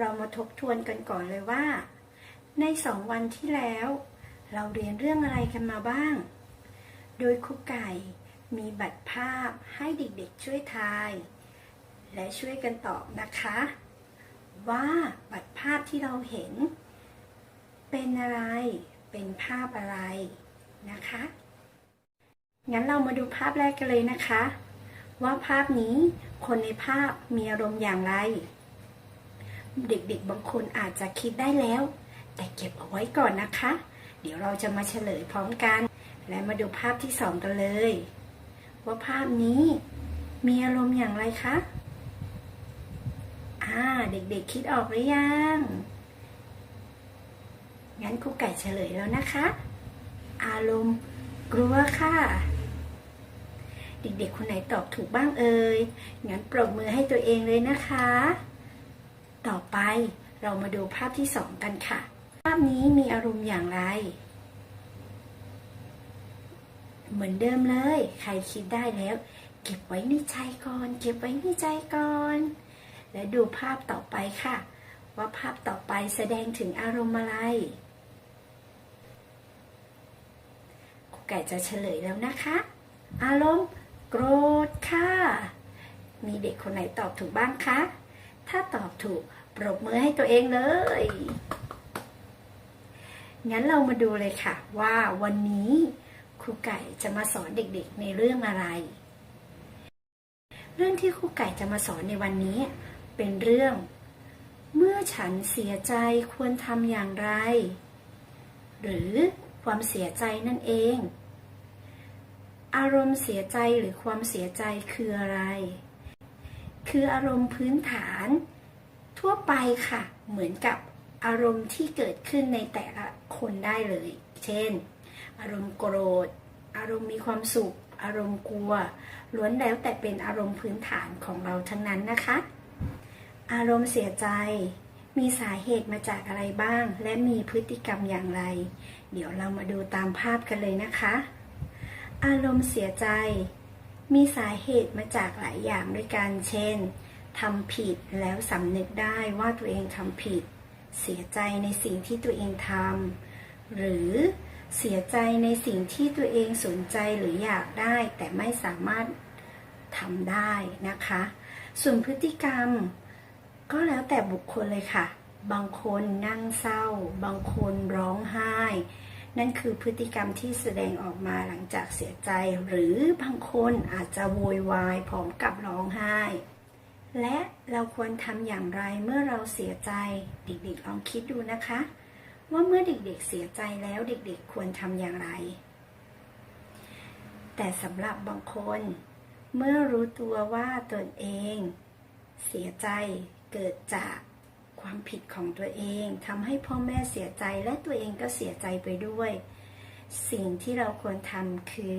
เรามาทบทวนกันก่อนเลยว่า ในสองวันที่แล้ว เราเรียนเรื่องอะไรกันมาบ้าง โดยครูไก่มีบัตรภาพให้เด็กๆช่วยทาย และช่วยกันตอบนะคะ ว่าบัตรภาพที่เราเห็น เป็นอะไรเป็นภาพอะไรนะคะ งั้นเรามาดูภาพแรกกันเลยนะคะ ว่าภาพนี้คนในภาพมีอารมณ์อย่างไร เด็กๆบางคนอาจจะคิดได้แล้ว แต่เก็บเอาไว้ก่อนนะคะ เดี๋ยวเราจะมาเฉลยพร้อมกัน และมาดูภาพที่สองกันเลย ว่าภาพนี้มีอารมณ์อย่างไรคะอ่าเด็กๆคิดออกหรือยัง งั้นครูไก่เฉลยแล้วนะคะ อารมณ์กลัวค่ะ เด็กๆคนไหนตอบถูกบ้างเอ่ย งั้นปรบมือให้ตัวเองเลยนะคะ ต่อไปเรามาดูภาพที่สองกันค่ะ ภาพนี้มีอารมณ์อย่างไร เหมือนเดิมเลย ใครคิดได้แล้ว เก็บไว้ในใจก่อน เก็บไว้ในใจก่อน และดูภาพต่อไปค่ะ ว่าภาพต่อไปแสดงถึงอารมณ์อะไรครูไก่จะเฉลยแล้วนะคะ อารมณ์โกรธค่ะ มีเด็กคนไหนตอบถูกบ้างคะ ถ้าตอบถูก ปรบมือให้ตัวเองเลย งั้นเรามาดูเลยค่ะ ว่าวันนี้ครูไก่จะมาสอนเด็กๆในเรื่องอะไร เรื่องที่ครูไก่จะมาสอนในวันนี้ เป็นเรื่อง เมื่อฉันเสียใจควรทำอย่างไร หรือความเสียใจนั่นเอง อารมณ์เสียใจหรือความเสียใจคืออะไร คืออารมณ์พื้นฐาน ทั่วไปค่ะ เหมือนกับอารมณ์ที่เกิดขึ้นในแต่ละคนได้เลย เช่น อารมณ์โกรธ อารมณ์มีความสุข อารมณ์กลัว ล้วนแล้วแต่เป็นอารมณ์พื้นฐานของเราทั้งนั้นนะคะ อารมณ์เสียใจ มีสาเหตุมาจากอะไรบ้าง และมีพฤติกรรมอย่างไร เดี๋ยวเรามาดูตามภาพกันเลยนะคะ อารมณ์เสียใจ มีสาเหตุมาจากหลายอย่างด้วยกัน เช่นทำผิดแล้วสำนึกได้ว่าตัวเองทำผิด เสียใจในสิ่งที่ตัวเองทำหรือเสียใจในสิ่งที่ตัวเองสนใจหรืออยากได้ แต่ไม่สามารถทำได้นะคะ ส่วนพฤติกรรม ก็แล้วแต่บุคคลเลยค่ะ บางคนนั่งเศร้า บางคนร้องไห้ นั่นคือพฤติกรรมที่แสดงออกมาหลังจากเสียใจ หรือบางคนอาจจะโวยวายพร้อมกับร้องไห้ และเราควรทำอย่างไรเมื่อเราเสียใจ เด็กๆลองคิดดูนะคะ ว่าเมื่อเด็กๆเสียใจแล้วเด็กๆควรทำอย่างไร แต่สำหรับบางคน เมื่อรู้ตัวว่าตนเอง เสียใจเกิดจาก ความผิดของตัวเองทำให้พ่อแม่เสียใจและตัวเองก็เสียใจไปด้วย สิ่งที่เราควรทำคือ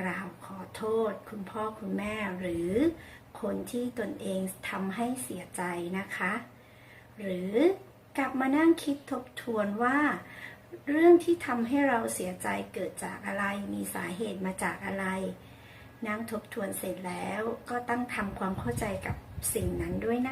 กล่าวขอโทษ คุณพ่อคุณแม่หรือคนที่ตนเองทำให้เสียใจนะคะ หรือกลับมานั่งคิดทบทวนว่า เรื่องที่ทำให้เราเสียใจเกิดจากอะไรมีสาเหตุมาจากอะไร นั่งทบทวนเสร็จแล้วก็ต้องทำความเข้าใจกับสิ่งนั้นด้วยนะ